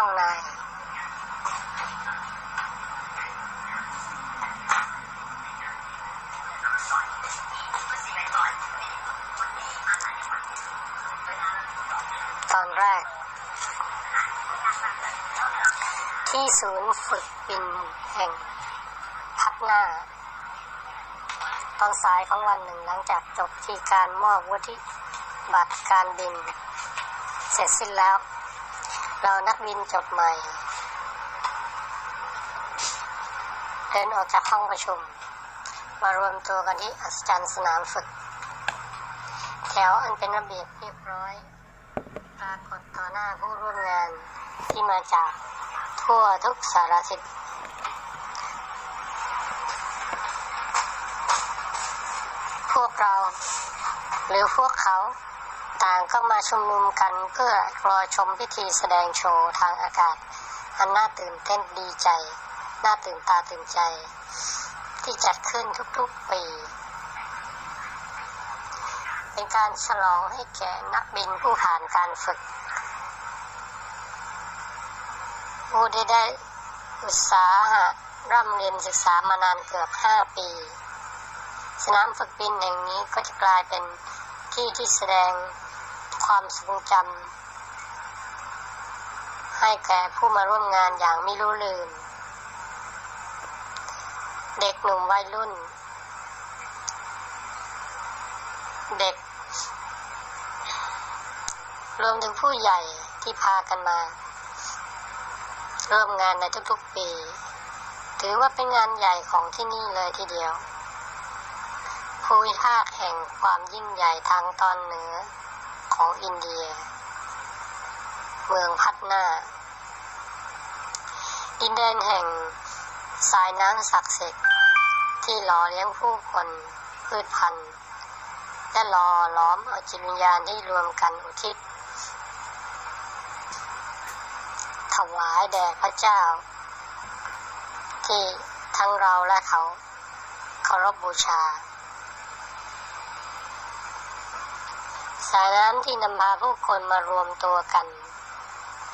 ห้องนายตอนแรก ที่ศูนย์ฝึกบินแห่งพัฒนาตอนสายของวันหนึ่งหลังจากจบที่การมอบวุฒิบัตรการบิน เสร็จสิ้นแล้ว เรานักบินจบใหม่ เดินออกจากห้องประชุม มารวมตัวกันที่อัศจรรย์สนามฝึก แถวอันเป็นระเบียบเรียบร้อย ปรากฏต่อหน้าผู้ร่วมงานที่มาจากทั่วทุกสารทิศพวกเรา หรือพวกเขา ต่างก็มาชุมนุมกันเพื่อรอชมพิธีแสดงโชว์ทางอากาศ อันน่าตื่นเต้นดีใจ น่าตื่นตาตื่นใจ ที่จัดขึ้นทุกๆปี เป็นการฉลองให้แก่นักบินผู้ผ่านการฝึก ผู้ได้ได้อุตสาหะร่ำเรียนศึกษามานานเกือบห้าปี สนามฝึกบินแห่งนี้ก็จะกลายเป็นที่ที่แสดง ความทรงจำให้แก่ผู้มาร่วมงานอย่างไม่รู้ลืม เด็กหนุ่มวัยรุ่น เด็ก รวมถึงผู้ใหญ่ที่พากันมา ร่วมงานในทุกๆปี ถือว่าเป็นงานใหญ่ของที่นี่เลยทีเดียวภูมิภาคแห่งความยิ่งใหญ่ทางตอนเหนือ ของอินเดีย เมืองพัทนาดินแดนแห่งสายน้ำศักดิ์สิทธิ์ที่หล่อเลี้ยงผู้คนพืชพันธุ์และหล่อล้อมเอาจิตวิญญาณที่รวมกันอุทิศ ถวายแด่พระเจ้า ที่ทั้งเราและเขาเคารพบบูชา สายน้ำที่นำพาผู้คนมารวมตัวกัน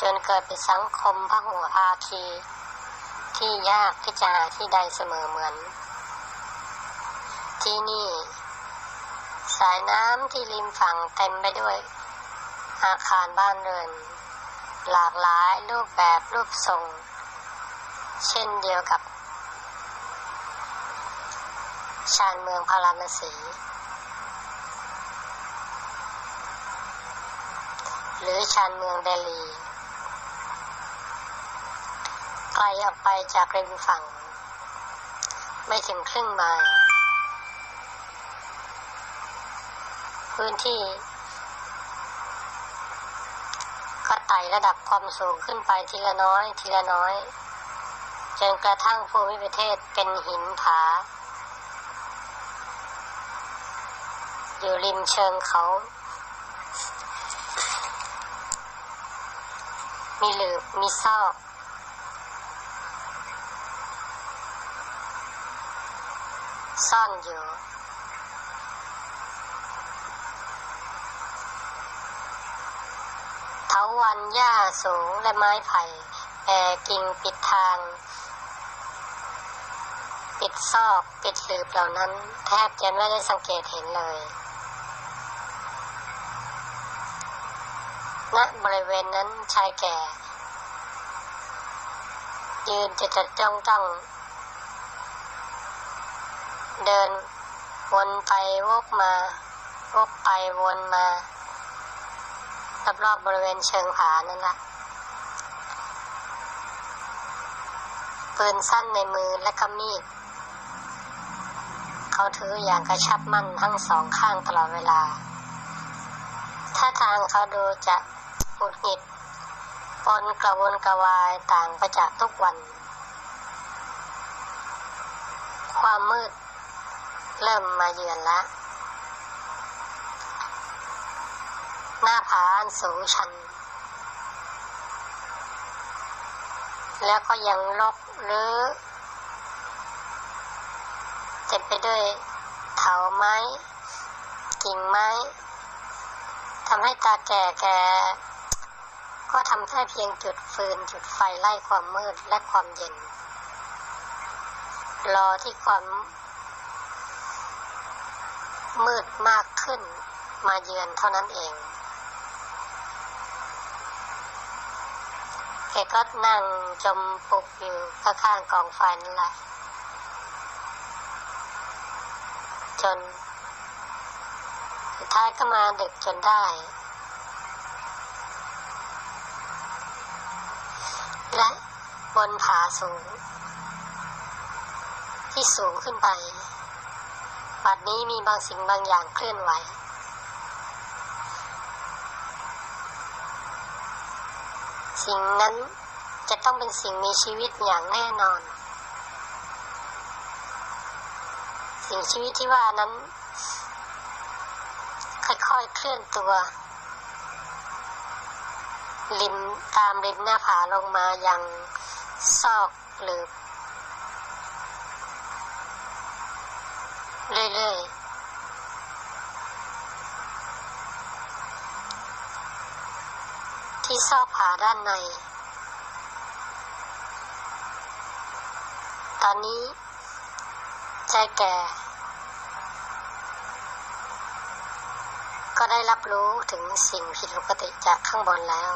จนเกิดเป็นสังคมพหุภาคี ที่ยากที่จะหาที่ใดเสมอเหมือน ที่นี่ สายน้ำที่ริมฝั่งเต็มไปด้วย อาคารบ้านเรือน หลากหลายรูปแบบรูปทรง เช่นเดียวกับ ชานเมืองพาราณสี หรือชานเมืองเดลีไกลออกไปจากริมฝั่ง ไม่ถึงครึ่งไมล์พื้นที่ ก็ไต่ระดับความสูงขึ้นไปทีละน้อย ทีละน้อย จนกระทั่งภูมิประเทศเป็นหินผา อยู่ริมเชิงเขา มีหลืบมีซอก ซ่อนอยู่ เถาวันหญ้าสูงและไม้ไผ่แผ่กิ่งปิดทาง ปิดซอก ปิดหลืบเหล่านั้น แทบจะไม่ได้สังเกตเห็นเลย ณบริเวณนั้นชายแก่ ยืนจะจะจ้องจ้องเดิน วนไปวกมาวกไปวนมารอบๆบริเวณเชิงผานั่นแหละปืนสั้นในมือและก็มีด เขาถืออย่างกระชับมั่นทั้งสองข้างตลอดเวลาถ้าทางเขาดูจะ หงุดหงิดปนกระวนกระวายต่างไปจากทุกวัน ความมืด เริ่มมาเยือนแล้วหน้าผาอันสูงชัน แล้วก็ยังลกหรือเต็มไปด้วยเถาไม้ กิ่งไม้ทำให้ตาแก่แก ก็ทำแค่เพียงจุดฟืนจุดไฟไล่ความมืดและความเย็น รอที่ความมืดมากขึ้นมาเยือนเท่านั้นเองแกก็นั่งจมปุกอยู่ข้างๆกองไฟนั่นแหละ จน สุดท้ายก็มาดึกจนได้ บนผาสูง ที่สูงขึ้นไป บัดนี้มีบางสิ่งบางอย่างเคลื่อนไหว สิ่งนั้นจะต้องเป็นสิ่งมีชีวิตอย่างแน่นอน สิ่งชีวิตที่ว่านั้น ค่อยๆเคลื่อนตัวริมตามริมหน้าผาลงมาอยัง ซอกหรือเรื่อยๆ ที่ซอกผาด้านใน ตอนนี้ใจแก่ ก็ได้รับรู้ถึงสิ่งผิดปกติจากข้างบนแล้ว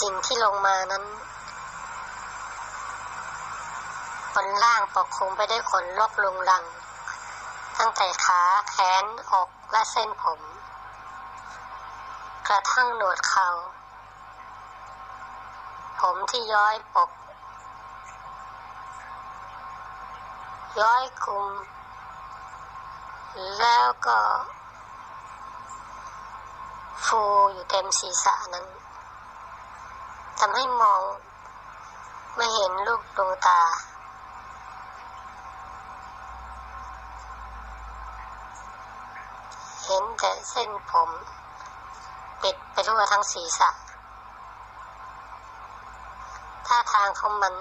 สิ่งที่ลงมานั้นบนล่างปกคลุมไปด้วยขนลกลุงลัง ตั้งแต่ขาแขนอกและเส้นผม กระทั่งหนวดเขา ผมที่ย้อยปก ย้อยคลุมแล้วก็ ฟูอยู่เต็มศีรษะนั้น ทำให้มองไม่เห็นลูกดวงตา เห็นแต่เส้นผมปิดไปทั่วทั้งศีรษะท่าทางของมัน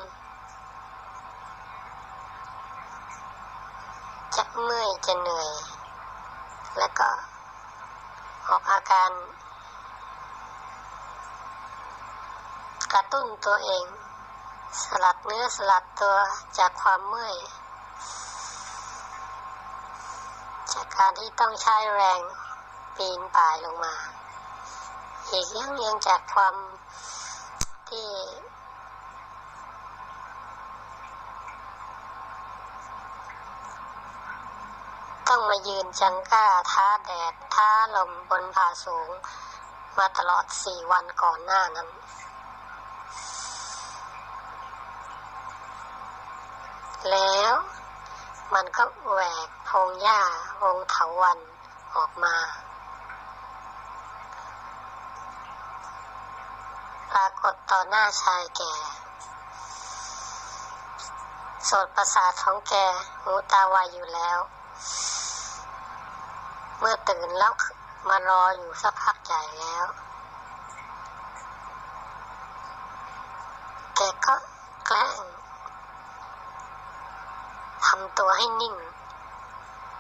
จะเมื่อยจะเหนื่อย แล้วก็ออกอาการ ระตุ้นตัวเอง สลัดเนื้อสลัดตัวจากความเมื่อย จากการที่ต้องใช้แรงปีนป่ายลงมา อีกยังยังจากความที่ต้องมายืนจังก้าท้าแดดท้าลมบนผาสูง มาตลอดสี่วันก่อนหน้านั้น แล้ว มันก็แหวกพงหญ้าวงเถาวันออกมา ปรากฏต่อหน้าชายแก่สดประสาทของแกหูตาไวอยู่แล้ว เมื่อตื่นแล้วมารออยู่สักพักใหญ่แล้ว แกก็แกล้งำตัวให้นิ่ง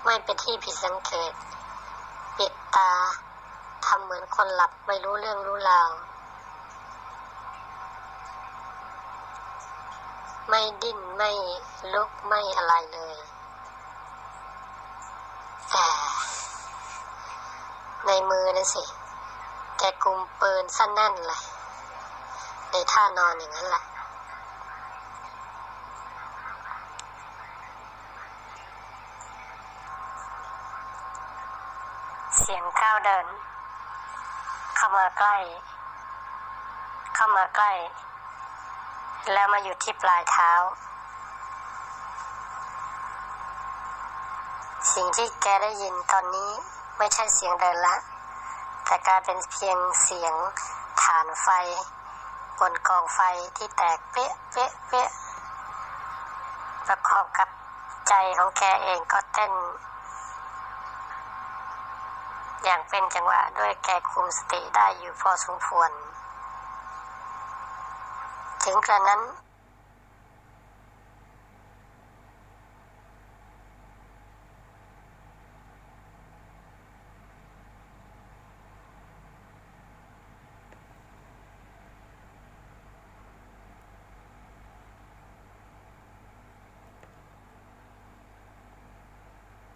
ไม่เป็นที่ผิดสังเกต ปิดตาทำเหมือนคนหลับไม่รู้เรื่องรู้ราว ไม่ดิ้นไม่ลุกไม่อะไรเลย แต่ในมือนั่นสิแกกุมปืนสั้นแน่นเลย ในท่านอนอย่างนั้นแหละ สียงก้าวเดิน เข้ามาใกล้ เข้ามาใกล้ แล้วมาหยุดที่ปลายเท้า สิ่งที่แกได้ยินตอนนี้ไม่ใช่เสียงเดินละ แต่กลายเป็นเพียงเสียงฐานไฟ บนกองไฟที่แตกเป๊ะเป๊ะเป๊ะประกอบกับใจของแกเองก็เต้น อย่างเป็นจังหวะด้วยแกคุมสติได้อยู่พอสมควร ถึงกระนั้น